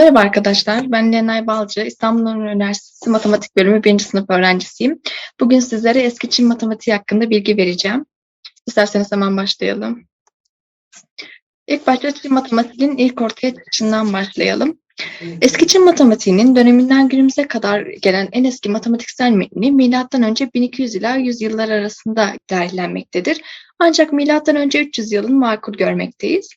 Merhaba arkadaşlar, ben Lenay Balcı, İstanbul Üniversitesi Matematik Bölümü 1. sınıf öğrencisiyim. Bugün sizlere eski Çin matematiği hakkında bilgi vereceğim. İsterseniz hemen başlayalım. İlk başta Çin matematiğinin ilk ortaya çıkışından başlayalım. Eski Çin matematiğinin döneminden günümüze kadar gelen en eski matematiksel metni milattan önce 1200 ila 100 yıllar arasında tarihlenmektedir. Ancak milattan önce 300 yılın makul görmekteyiz.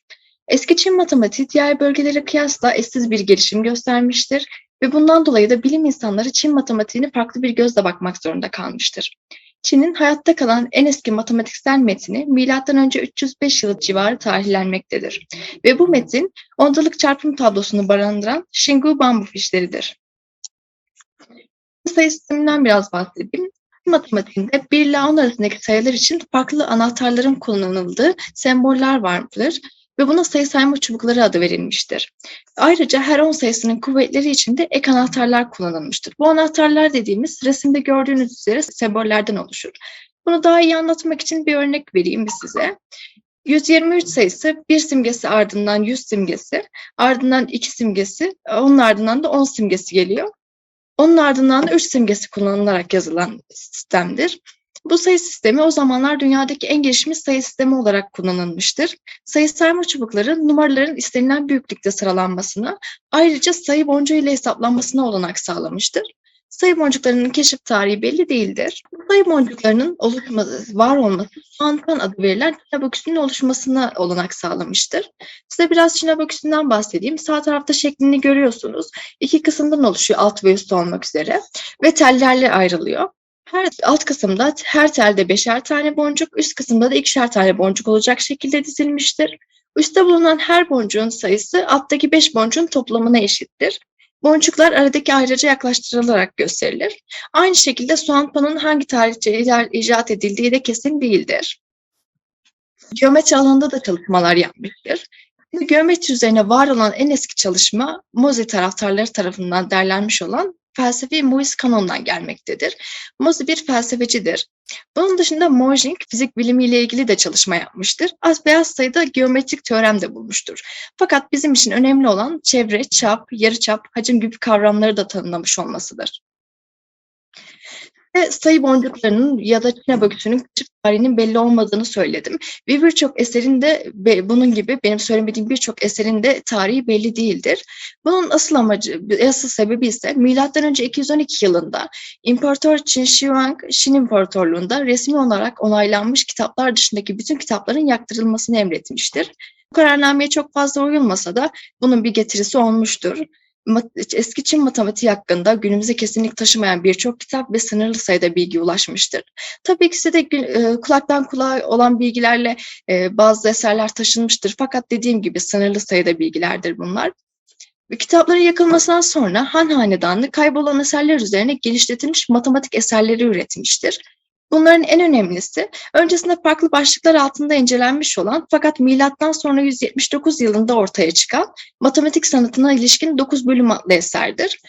Eski Çin matematiği diğer bölgelere kıyasla eşsiz bir gelişim göstermiştir ve bundan dolayı da bilim insanları Çin matematiğini farklı bir gözle bakmak zorunda kalmıştır. Çin'in hayatta kalan en eski matematiksel metni M.Ö. 305 yılı civarı tarihlenmektedir. Ve bu metin ondalık çarpım tablosunu barındıran Xingu bambu fişleridir. Sayı sisteminden biraz bahsedeyim. Matematiğinde 1 ile 10 arasındaki sayılar için farklı anahtarların kullanıldığı semboller vardır ve buna sayı sayma çubukları adı verilmiştir. Ayrıca her 10 sayısının kuvvetleri için de ek anahtarlar kullanılmıştır. Bu anahtarlar dediğimiz resimde gördüğünüz üzere sembollerden oluşur. Bunu daha iyi anlatmak için bir örnek vereyim size. 123 sayısı bir simgesi ardından 100 simgesi, ardından 2 simgesi, onun ardından da 10 simgesi geliyor. Onun ardından da 3 simgesi kullanılarak yazılan sistemdir. Bu sayı sistemi o zamanlar dünyadaki en gelişmiş sayı sistemi olarak kullanılmıştır. Sayı sayma çubukları numaraların istenilen büyüklükte sıralanmasına, ayrıca sayı boncuğu ile hesaplanmasına olanak sağlamıştır. Sayı boncuklarının keşif tarihi belli değildir. Sayı boncuklarının oluşması, var olması Suantan adı verilen Çin abaküsünün oluşmasına olanak sağlamıştır. Size biraz Çin abaküsünden bahsedeyim. Sağ tarafta şeklini görüyorsunuz. İki kısımdan oluşuyor alt ve üst olmak üzere ve tellerle ayrılıyor. Her alt kısımda her telde beşer tane boncuk, üst kısımda da ikişer tane boncuk olacak şekilde dizilmiştir. Üstte bulunan her boncuğun sayısı alttaki beş boncuğun toplamına eşittir. Boncuklar aradaki ayrıca yaklaştırılarak gösterilir. Aynı şekilde soğan panın hangi tarihçe icat edildiği de kesin değildir. Geometri alanında da çalışmalar yapmıştır. Geometri üzerine var olan en eski çalışma Mozi taraftarları tarafından derlenmiş olan felsefi Moise Kanon'dan gelmektedir. Mozi bir felsefecidir. Bunun dışında Mojing fizik bilimiyle ilgili de çalışma yapmıştır. Az beyaz sayıda geometrik teorem de bulmuştur. Fakat bizim için önemli olan çevre, çap, yarıçap, hacim gibi kavramları da tanımlamış olmasıdır sayı boncuklarının ya da Çin abaküsünün küçük tarihinin belli olmadığını söyledim. Ve birçok eserin de bunun gibi benim söylemediğim birçok eserin de tarihi belli değildir. Bunun asıl amacı, asıl sebebi ise milattan önce 212 yılında İmparator Qin Shi Huang Çin İmparatorluğu'nda resmi olarak onaylanmış kitaplar dışındaki bütün kitapların yaktırılmasını emretmiştir. Bu kararnameye çok fazla uyulmasa da bunun bir getirisi olmuştur eski Çin matematiği hakkında günümüze kesinlik taşımayan birçok kitap ve sınırlı sayıda bilgi ulaşmıştır. Tabii ikisi de e, kulaktan kulağa olan bilgilerle e, bazı eserler taşınmıştır. Fakat dediğim gibi sınırlı sayıda bilgilerdir bunlar. Kitapların yakılmasından sonra Han Hanedanlığı kaybolan eserler üzerine genişletilmiş matematik eserleri üretmiştir. Bunların en önemlisi öncesinde farklı başlıklar altında incelenmiş olan fakat milattan sonra 179 yılında ortaya çıkan matematik sanatına ilişkin 9 bölüm adlı eserdir.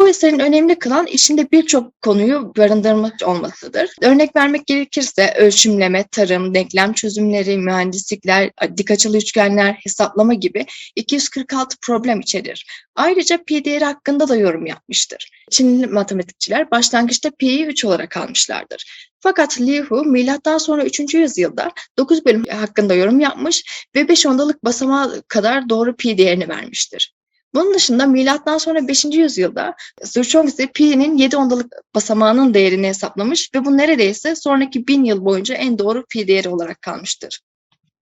Bu eserin önemli kılan içinde birçok konuyu barındırmış olmasıdır. Örnek vermek gerekirse ölçümleme, tarım, denklem çözümleri, mühendislikler, dik açılı üçgenler, hesaplama gibi 246 problem içerir. Ayrıca pi değeri hakkında da yorum yapmıştır. Çinli matematikçiler başlangıçta pi'yi 3 olarak almışlardır. Fakat Li Hu milattan sonra 3. yüzyılda 9 bölüm hakkında yorum yapmış ve 5 ondalık basamağa kadar doğru pi değerini vermiştir. Bunun dışında milattan sonra 5. yüzyılda Zürchongzi pi'nin 7 ondalık basamağının değerini hesaplamış ve bu neredeyse sonraki bin yıl boyunca en doğru pi değeri olarak kalmıştır.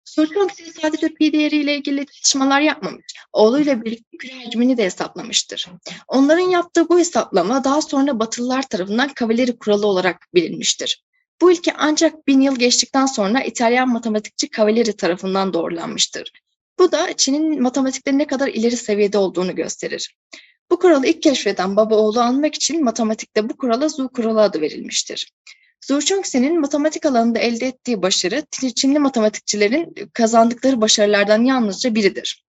Zürchongzi sadece pi değeriyle ilgili çalışmalar yapmamış, oğluyla birlikte küre hacmini de hesaplamıştır. Onların yaptığı bu hesaplama daha sonra Batılılar tarafından kavaleri kuralı olarak bilinmiştir. Bu ilke ancak bin yıl geçtikten sonra İtalyan matematikçi Cavalieri tarafından doğrulanmıştır. Bu da Çin'in matematikte ne kadar ileri seviyede olduğunu gösterir. Bu kuralı ilk keşfeden baba oğlu anmak için matematikte bu kurala Zu kuralı adı verilmiştir. Zhu Chongxi'nin matematik alanında elde ettiği başarı Çinli matematikçilerin kazandıkları başarılardan yalnızca biridir.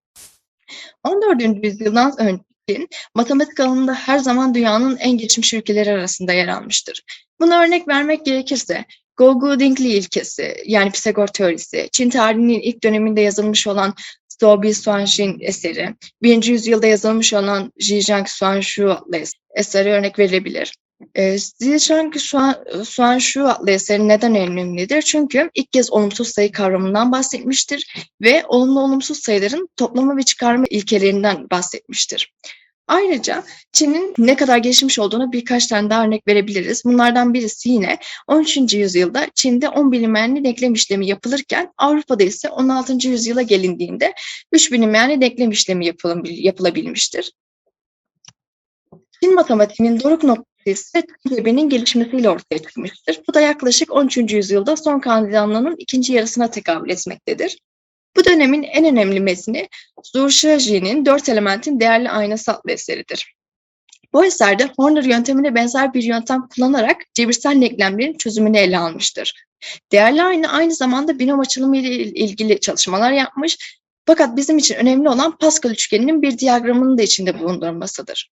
14. yüzyıldan önce Çin, matematik alanında her zaman dünyanın en gelişmiş ülkeleri arasında yer almıştır. Buna örnek vermek gerekirse Gogu Dingli ilkesi yani Pisagor teorisi, Çin tarihinin ilk döneminde yazılmış olan Zhou Suanxin eseri, 1. yüzyılda yazılmış olan Zhizhang Suanshu adlı es- eseri örnek verilebilir. E, Zhizhang Suan- Suanshu adlı eseri neden önemlidir? Çünkü ilk kez olumsuz sayı kavramından bahsetmiştir ve olumlu olumsuz sayıların toplama ve çıkarma ilkelerinden bahsetmiştir. Ayrıca Çin'in ne kadar gelişmiş olduğunu birkaç tane daha örnek verebiliriz. Bunlardan birisi yine 13. yüzyılda Çin'de 10 bilinmeyenli denklem işlemi yapılırken Avrupa'da ise 16. yüzyıla gelindiğinde 3 bilinmeyenli denklem işlemi yapılabil- yapılabilmiştir. Çin matematiğinin doruk noktası ise Türkiye'nin gelişmesiyle ortaya çıkmıştır. Bu da yaklaşık 13. yüzyılda son kandidatlığının ikinci yarısına tekabül etmektedir. Bu dönemin en önemli metni Zhou Shiji'nin Dört Elementin Değerli Aynası adlı eseridir. Bu eserde Horner yöntemine benzer bir yöntem kullanarak cebirsel denklemlerin çözümünü ele almıştır. Değerli ayna aynı zamanda binom açılımı ile il- ilgili çalışmalar yapmış. Fakat bizim için önemli olan Pascal üçgeninin bir diyagramının da içinde bulundurmasıdır.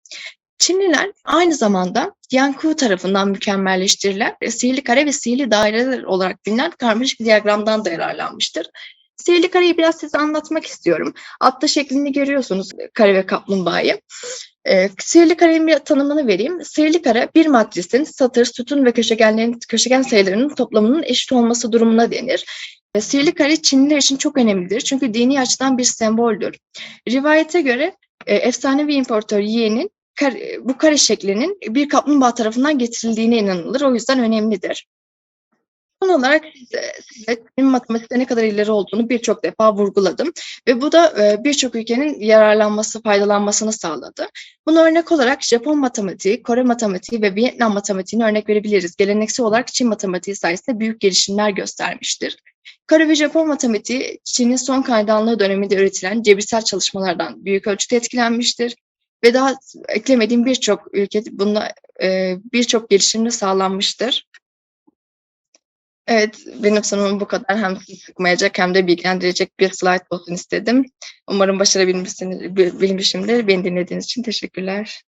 Çinliler aynı zamanda Yanku tarafından mükemmelleştirilen sihirli kare ve sihirli daireler olarak bilinen karmaşık diyagramdan da yararlanmıştır. Sihirli kareyi biraz size anlatmak istiyorum. Altta şeklini görüyorsunuz e, kare ve kaplumbağayı. Ee, sihirli karenin bir tanımını vereyim. Sihirli kare bir matrisin satır, sütun ve köşegenlerin köşegen sayılarının toplamının eşit olması durumuna denir. Ee, Sihirli kare Çinliler için çok önemlidir çünkü dini açıdan bir semboldür. Rivayete göre e, efsanevi imparator Yi'nin kare- bu kare şeklinin bir kaplumbağa tarafından getirildiğine inanılır. O yüzden önemlidir. Son olarak size, size Çin matematikte ne kadar ileri olduğunu birçok defa vurguladım ve bu da e, birçok ülkenin yararlanması, faydalanmasını sağladı. Buna örnek olarak Japon matematiği, Kore matematiği ve Vietnam matematiğini örnek verebiliriz. Geleneksel olarak Çin matematiği sayesinde büyük gelişimler göstermiştir. Kore ve Japon matematiği Çin'in son kaydanlığı döneminde üretilen cebirsel çalışmalardan büyük ölçüde etkilenmiştir. Ve daha eklemediğim birçok ülkede bunda e, birçok gelişimde sağlanmıştır. Evet, benim sunumum bu kadar. Hem sizi sıkmayacak hem de bilgilendirecek bir slide olsun istedim. Umarım başarabilmişsinizdir. Beni dinlediğiniz için teşekkürler.